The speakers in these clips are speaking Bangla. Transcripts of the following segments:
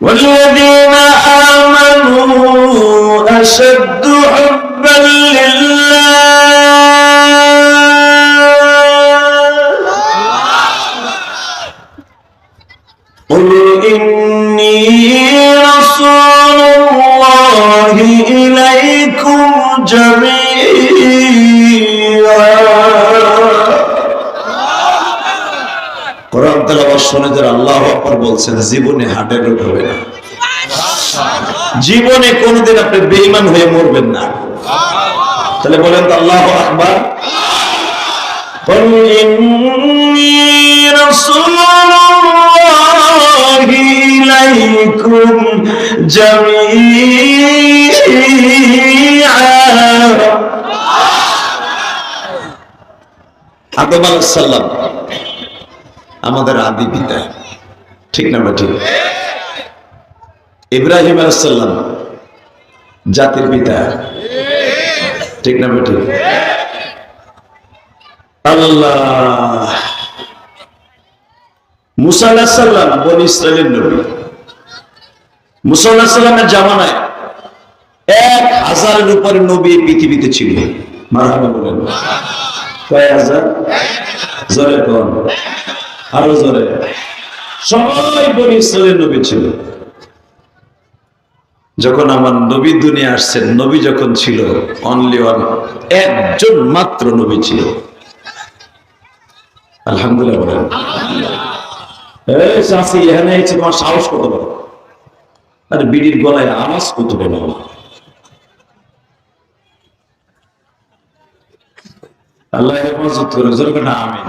والذين آمنوا أشد حبا لله. قل إني رسول الله إليكم جميعا. আল্লাহ বলছেন, জীবনে হার্টের জীবনে কোনোদিন আপনি বেঈমান হয়ে মরবেন না। তাহলে বলেন তো আল্লাহ আকবর। আদম আলাহ সাল্লাম আমাদের আদি পিতা। ঠিক না বা ঠিক? ইব্রাহিম আলাইসাল্লাম জাতির পিতা। ঠিক না বা ঠিক? আল্লাহ। মুসা নবী। জামানায় এক হাজারের উপরে নবী পৃথিবীতে ছিল। মারহাবা বলেন। কয় হাজার? আরও জোরে। সবাই বনি ইসরায়েলের নবী ছিল। যখন আমার নবী দুনিয়া আসছেন নবী যখন ছিল অনলি ওয়ান একজন মাত্র নবী ছিল। আলহামদুলিল্লাহ এসে তোমার সাহস কত বড়? আরে বিড়ির গলায় আওয়াজ কত বড়? আল্লাহ হেফাজত করে জোর আমিন।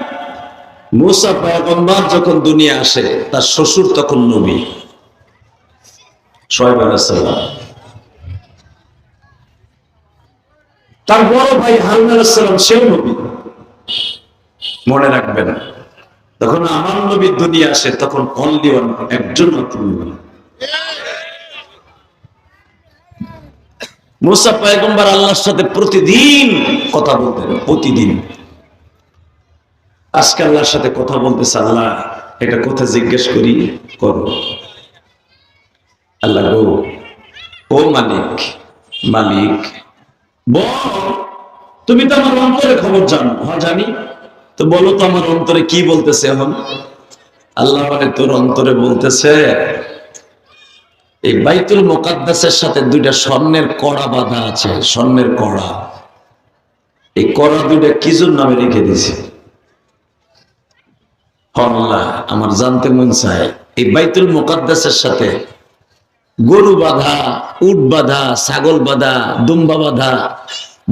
মুসা পয়গম্বর যখন দুনিয়া আসে, তার শ্বশুর তখন নবী। সোহেব তার বড় ভাই হারুন সেও নবী। মনে রাখবেন তখন আমার নবী দুনিয়া আসে, তখন অনলি একজন মাত্র নবী। মুসা পয়গম্বর আল্লাহর সাথে প্রতিদিন কথা বলতেন, প্রতিদিন। আজকে আল্লাহর সাথে কথা বলতেছে আল্লাহ এটা কথা জিজ্ঞেস করি, করো। আল্লাহ গো, ও মালিক মালিক তুমি তো আমার অন্তরে খবর জানো হ্যাঁ জানি। তো বলো তো আমার অন্তরে কি বলতেছে এখন? আল্লাহ মানে তোর অন্তরে বলতেছে, এই বাইতুল মোকাদ্দাসের সাথে দুইটা স্বর্ণের কড়া বাঁধা আছে, স্বর্ণের কড়া। এই কড়া দুইটা কি জন্য আমি রেখে দিছি আমার জানতে মন চায়। এই বাইতুল মোকাদ্দাসের সাথে গরু বাঁধা, উট বাঁধা, ছাগল বাঁধা, দুম্বা বাঁধা,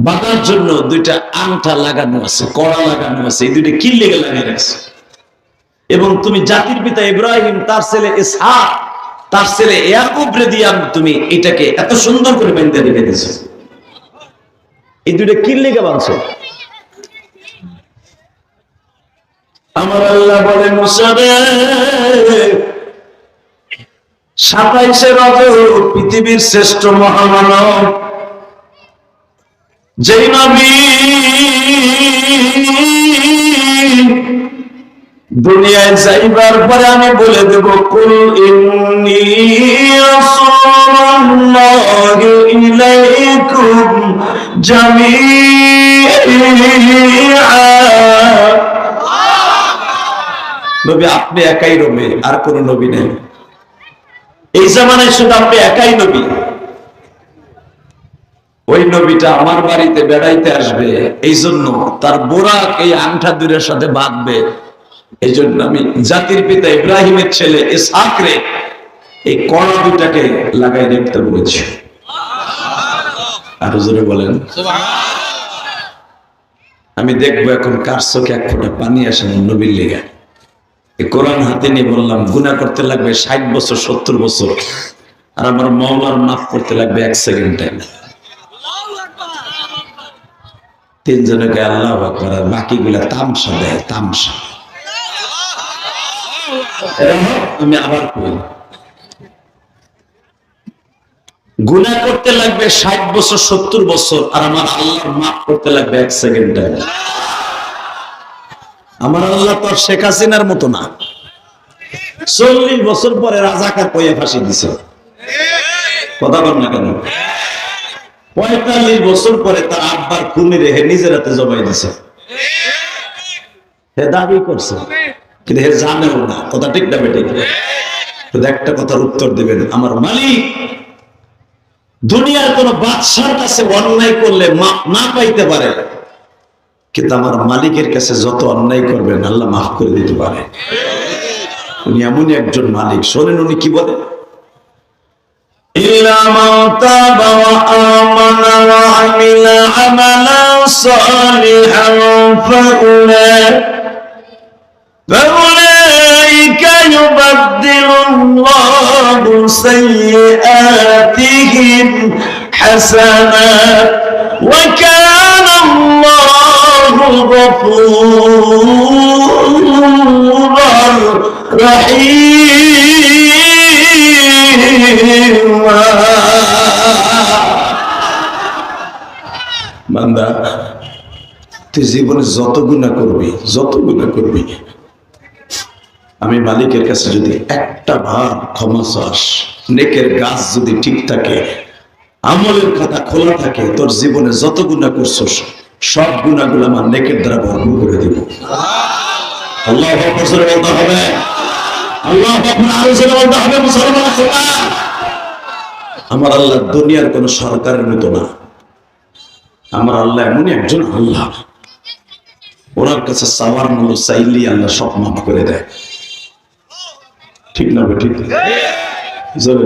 বাঁধার জন্য দুইটা আংটা লাগানো আছে, কড়া লাগানো আছে, এই দুইটা কি লেগে লাগিয়ে রাখছে? এবং তুমি জাতির পিতা ইব্রাহিম, তার ছেলে ইসহাক, তার ছেলে ইয়াকুব রেদিয়াম তুমি এটাকে এত সুন্দর করে বেঁধে রেখে দিয়েছ। এই দুইটা কি লেগে বাঁধছো? আমার আল্লাহ বলে মুসারে সাতাইশে রজব পৃথিবীর শ্রেষ্ঠ মহামানব। যেই নবী দুনিয়ায় যাইবার পরে আমি বলে দেব, কুল ইলাইকুম জামিআ। নবী আপনি একাই রবে আর কোন নবী নেই। এই জামানায় শুধু আপনি একাই নবী। ওই নবীটা আমার বাড়িতে বেড়াইতে আসবে এই জন্য তার বোরাক এই আংটা দূরের সাথে বাঁধবে। এই জন্য আমি জাতির পিতা ইব্রাহিমের ছেলে ইসহাকরে এই কড়া দুটাকে লাগাই রাখতে বলেছি। আরও জোরে বলেন। আমি দেখব এখন কার চোখে এক ফোঁটা পানি আসে নবীর লেগে। কোরআন হাতে নিয়ে বললাম গুণা করতে লাগবে ষাট বছর, সত্তর বছর। আর আমার মাওলার মাফ করতে লাগবে এক সেকেন্ড। টাইম তিনজনকে আল্লাহ আকবার। আর বাকিগুলা তামসা দেয়, তামসা। আমি আবার কই গুণা করতে লাগবে ষাট বছর, সত্তর বছর। আর আমার আল্লাহর মাফ করতে লাগবে এক সেকেন্ড। টাইম আমার আল্লাহ তো শেখ হাসিনার মতো না। চল্লিশ বছর পরে রাজাকার কইয়া ফাঁসি দিছে। কথা বল না কেন? পঁয়তাল্লিশ বছর পরে তার আব্বার খুনি রেখে নিজের হাতে জমাই দিছে। হে দাবি করছে, কিন্তু হে জানেও না। কথা ঠিক না শুধু একটা কথার উত্তর দেবেন। আমার মালিক, দুনিয়ার কোন বাদশার কাছে অন্যায় করলে না পাইতে পারে। কিন্তু আমার মালিকের কাছে যত অন্যায় করবেন আল্লাহ মাফ করে দিতে পারে উনি এমনই একজন মালিক শোনেন উনি কি বলে إلا من تاب وآمن وعمل عملا صالحا فأولئك فأولئك يبدل الله سيئاتهم حسنات وكان الله غفورا رحيما বান্দা তুই জীবনে যত গুণা করবি যত গুণা করবি আমি মালিকের কাছে যদি একটা ভার ক্ষমা চাস নেকের গাছ যদি ঠিক থাকে আমলের খাতা খোলা থাকে তোর জীবনে যত গুণা করছস সব গুণাগুলো আমার নেকের দ্বারা ভরপুর করে দিব। আল্লাহ বলতে হবে। আল্লাহ বলতে হবে মুসলমান আমার আল্লাহ দুনিয়ার কোন সরকারের মতো না। আমার আল্লাহ এমনই একজন আল্লাহ। ওনার কাছে সাওয়ার মূল্য চাইলেই আল্লাহ সব মাফ করে দেয়। ঠিক না ঠিক জোরে